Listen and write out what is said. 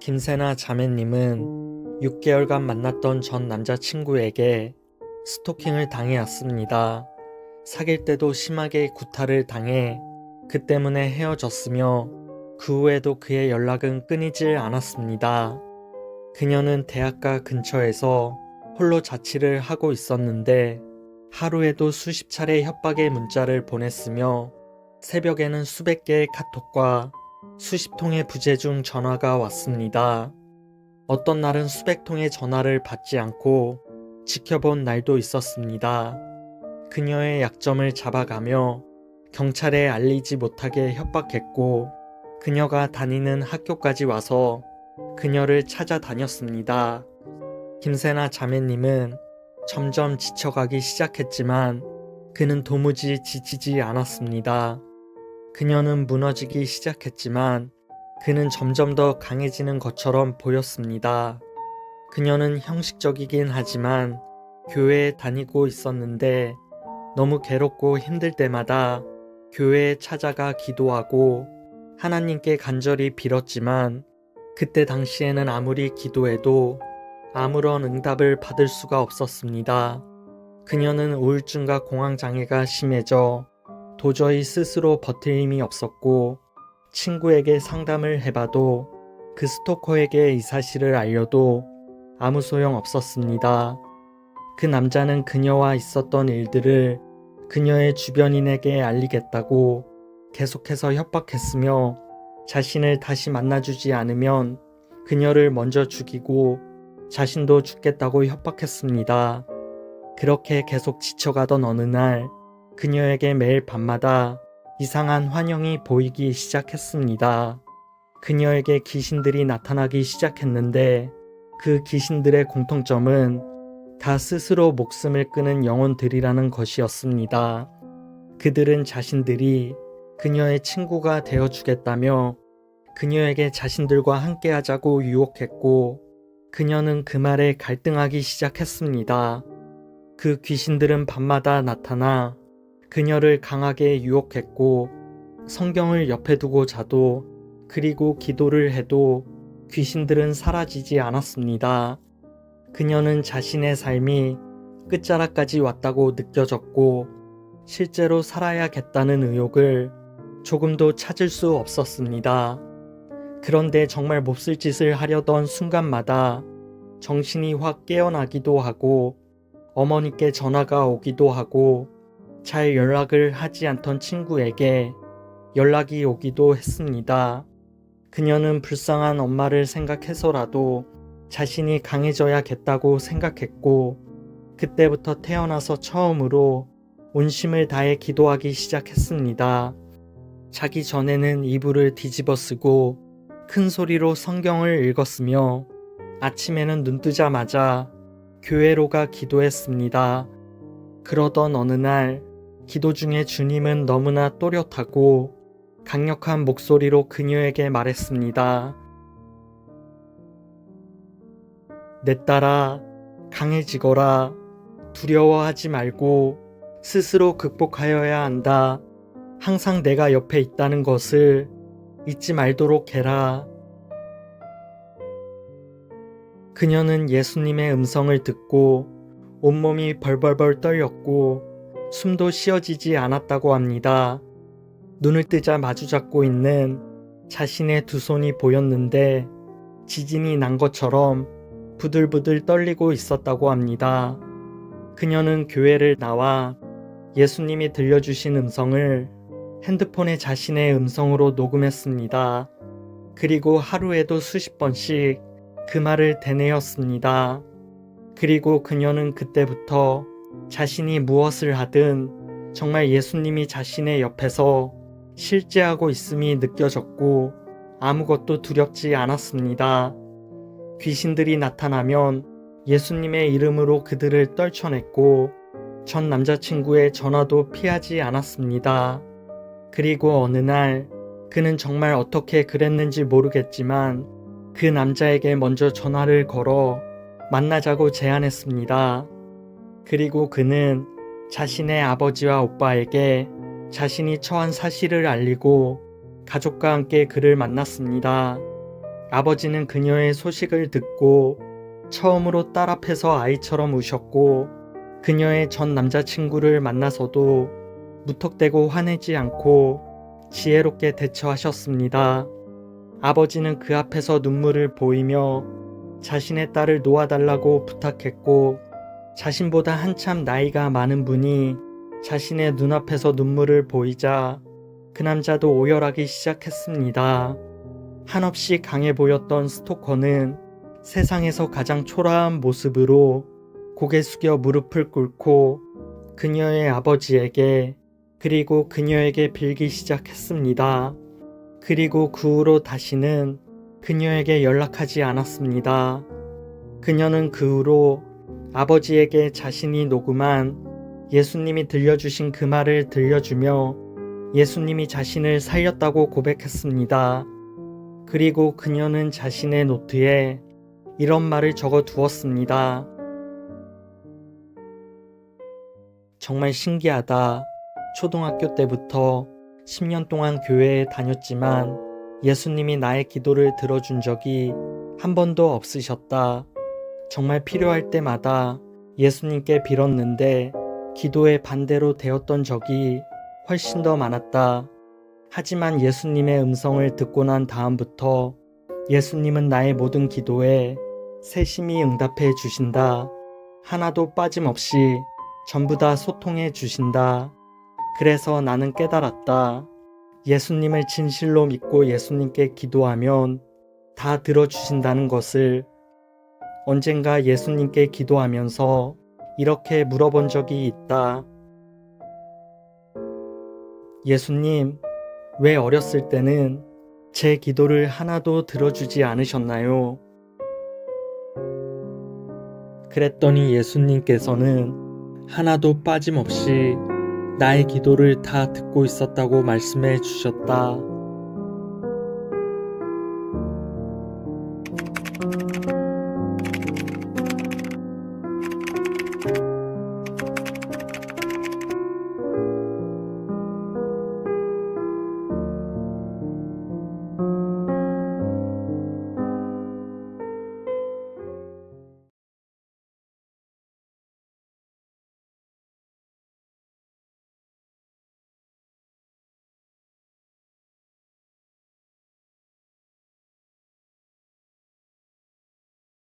김세나 자매님은 6개월간 만났던 전 남자친구에게 스토킹을 당해왔습니다. 사귈 때도 심하게 구타를 당해 그 때문에 헤어졌으며 그 후에도 그의 연락은 끊이질 않았습니다. 그녀는 대학가 근처에서 홀로 자취를 하고 있었는데 하루에도 수십 차례 협박의 문자를 보냈으며 새벽에는 수백 개의 카톡과 수십 통의 부재중 전화가 왔습니다. 어떤 날은 수백 통의 전화를 받지 않고 지켜본 날도 있었습니다. 그녀의 약점을 잡아가며 경찰에 알리지 못하게 협박했고 그녀가 다니는 학교까지 와서 그녀를 찾아다녔습니다. 김세나 자매님은 점점 지쳐가기 시작했지만 그는 도무지 지치지 않았습니다. 그녀는 무너지기 시작했지만 그는 점점 더 강해지는 것처럼 보였습니다. 그녀는 형식적이긴 하지만 교회에 다니고 있었는데 너무 괴롭고 힘들 때마다 교회에 찾아가 기도하고 하나님께 간절히 빌었지만 그때 당시에는 아무리 기도해도 아무런 응답을 받을 수가 없었습니다. 그녀는 우울증과 공황장애가 심해져 도저히 스스로 버틸 힘이 없었고 친구에게 상담을 해봐도 그 스토커에게 이 사실을 알려도 아무 소용 없었습니다. 그 남자는 그녀와 있었던 일들을 그녀의 주변인에게 알리겠다고 계속해서 협박했으며 자신을 다시 만나주지 않으면 그녀를 먼저 죽이고 자신도 죽겠다고 협박했습니다. 그렇게 계속 지쳐가던 어느 날 그녀에게 매일 밤마다 이상한 환영이 보이기 시작했습니다. 그녀에게 귀신들이 나타나기 시작했는데 그 귀신들의 공통점은 다 스스로 목숨을 끊은 영혼들이라는 것이었습니다. 그들은 자신들이 그녀의 친구가 되어 주겠다며 그녀에게 자신들과 함께 하자고 유혹했고 그녀는 그 말에 갈등하기 시작했습니다. 그 귀신들은 밤마다 나타나 그녀를 강하게 유혹했고 성경을 옆에 두고 자도 그리고 기도를 해도 귀신들은 사라지지 않았습니다. 그녀는 자신의 삶이 끝자락까지 왔다고 느껴졌고 실제로 살아야겠다는 의욕을 조금도 찾을 수 없었습니다. 그런데 정말 몹쓸 짓을 하려던 순간마다 정신이 확 깨어나기도 하고 어머니께 전화가 오기도 하고 잘 연락을 하지 않던 친구에게 연락이 오기도 했습니다. 그녀는 불쌍한 엄마를 생각해서라도 자신이 강해져야겠다고 생각했고 그때부터 태어나서 처음으로 온심을 다해 기도하기 시작했습니다. 자기 전에는 이불을 뒤집어 쓰고 큰 소리로 성경을 읽었으며 아침에는 눈 뜨자마자 교회로 가 기도했습니다. 그러던 어느 날 기도 중에 주님은 너무나 또렷하고 강력한 목소리로 그녀에게 말했습니다. 내 딸아, 강해지거라. 두려워하지 말고 스스로 극복하여야 한다. 항상 내가 옆에 있다는 것을 잊지 말도록 해라. 그녀는 예수님의 음성을 듣고 온몸이 벌벌벌 떨렸고 숨도 쉬어지지 않았다고 합니다. 눈을 뜨자 마주잡고 있는 자신의 두 손이 보였는데 지진이 난 것처럼 부들부들 떨리고 있었다고 합니다. 그녀는 교회를 나와 예수님이 들려주신 음성을 핸드폰에 자신의 음성으로 녹음했습니다. 그리고 하루에도 수십 번씩 그 말을 되뇌었습니다. 그리고 그녀는 그때부터 자신이 무엇을 하든 정말 예수님이 자신의 옆에서 실제하고 있음이 느껴졌고 아무것도 두렵지 않았습니다. 귀신들이 나타나면 예수님의 이름으로 그들을 떨쳐냈고 전 남자친구의 전화도 피하지 않았습니다. 그리고 어느 날 그는 정말 어떻게 그랬는지 모르겠지만 그 남자에게 먼저 전화를 걸어 만나자고 제안했습니다. 그리고 그는 자신의 아버지와 오빠에게 자신이 처한 사실을 알리고 가족과 함께 그를 만났습니다. 아버지는 그녀의 소식을 듣고 처음으로 딸 앞에서 아이처럼 우셨고 그녀의 전 남자친구를 만나서도 무턱대고 화내지 않고 지혜롭게 대처하셨습니다. 아버지는 그 앞에서 눈물을 보이며 자신의 딸을 놓아달라고 부탁했고 자신보다 한참 나이가 많은 분이 자신의 눈앞에서 눈물을 보이자 그 남자도 오열하기 시작했습니다. 한없이 강해 보였던 스토커는 세상에서 가장 초라한 모습으로 고개 숙여 무릎을 꿇고 그녀의 아버지에게 그리고 그녀에게 빌기 시작했습니다. 그리고 그 후로 다시는 그녀에게 연락하지 않았습니다. 그녀는 그 후로 아버지에게 자신이 녹음한 예수님이 들려주신 그 말을 들려주며 예수님이 자신을 살렸다고 고백했습니다. 그리고 그녀는 자신의 노트에 이런 말을 적어 두었습니다. 정말 신기하다. 초등학교 때부터 10년 동안 교회에 다녔지만 예수님이 나의 기도를 들어준 적이 한 번도 없으셨다. 정말 필요할 때마다 예수님께 빌었는데 기도에 반대로 되었던 적이 훨씬 더 많았다. 하지만 예수님의 음성을 듣고 난 다음부터 예수님은 나의 모든 기도에 세심히 응답해 주신다. 하나도 빠짐없이 전부 다 소통해 주신다. 그래서 나는 깨달았다. 예수님을 진실로 믿고 예수님께 기도하면 다 들어주신다는 것을 언젠가 예수님께 기도하면서 이렇게 물어본 적이 있다. 예수님, 왜 어렸을 때는 제 기도를 하나도 들어주지 않으셨나요? 그랬더니 예수님께서는 하나도 빠짐없이 나의 기도를 다 듣고 있었다고 말씀해 주셨다.